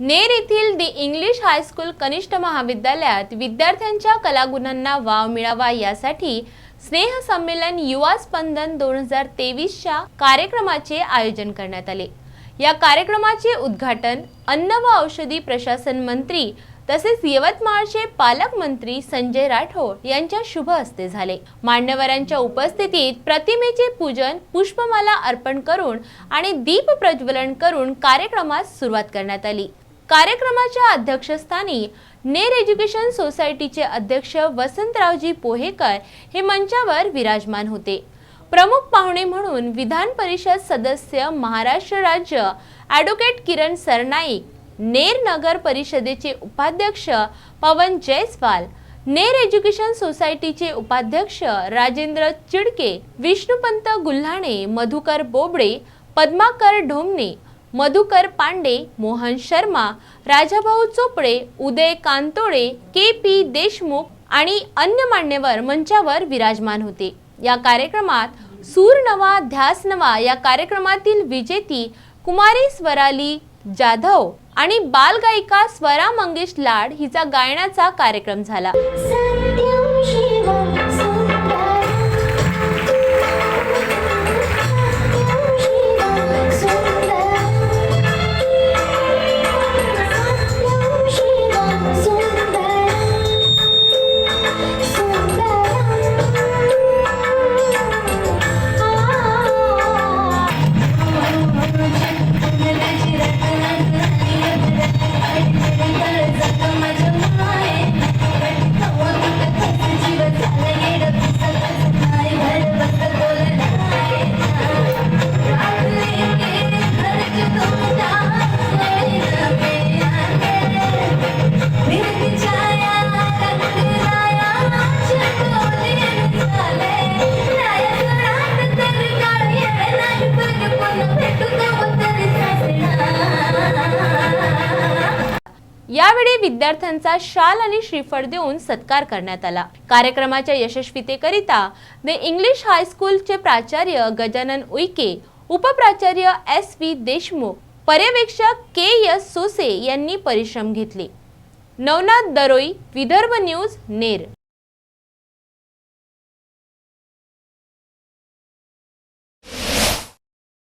नेर येथील दी English high school कनिष्ठ महाविद्यालयात विद्यार्थ्यांच्या कलागुणांना वाव मिळावा यासाठी स्नेह संमेलन युवा स्पंदन दोन हजार तेवीसच्या कार्यक्रमाचे आयोजन करण्यात आले. या कार्यक्रमाचे उद्घाटन अन्न व औषधी प्रशासन मंत्री तसेच यवतमाळचे पालकमंत्री संजय राठोड यांच्या शुभ हस्ते झाले. मान्यवरांच्या उपस्थितीत प्रतिमेचे पूजन पुष्पमाला अर्पण करून आणि दीप प्रज्वलन करून कार्यक्रमास सुरुवात करण्यात आली. कार्यक्रमाच्या अध्यक्षस्थानी नेर एज्युकेशन सोसायटीचे अध्यक्ष वसंतरावजी पोहेकर हे मंचावर विराजमान होते. प्रमुख पाहुणे म्हणून विधान परिषद सदस्य महाराष्ट्र राज्य ॲडव्होकेट किरण सरनाईक नेर नगर परिषदेचे उपाध्यक्ष पवन जयस्वाल नेर एज्युकेशन सोसायटीचे उपाध्यक्ष राजेंद्र चिडके विष्णुपंत गुल्हाणे मधुकर बोबडे पद्माकर ढोमणे मधुकर पांडे मोहन शर्मा राजाभाऊ चोपडे उदय कांतोळे के पी देशमुख आणि अन्य मान्यवर मंचावर विराजमान होते. या कार्यक्रमात सूर नवा ध्यास नवा या कार्यक्रमातील विजेती कुमारी स्वराली जाधव आणि बालगायिका स्वरा मंगेश लाड हिचा गायनाचा कार्यक्रम झाला. यावेळी विद्यार्थ्यांचा शाल आणि श्रीफळ देऊन सत्कार करण्यात आला. कार्यक्रमाच्या यशस्वीतेकरिता द इंग्लिश हायस्कूलचे प्राचार्य गजानन उईके उपप्राचार्य एस व्ही देशमुख पर्यवेक्षक के एस सोसे यांनी परिश्रम घेतले. नवनाथ दरोई विदर्भ न्यूज नेर.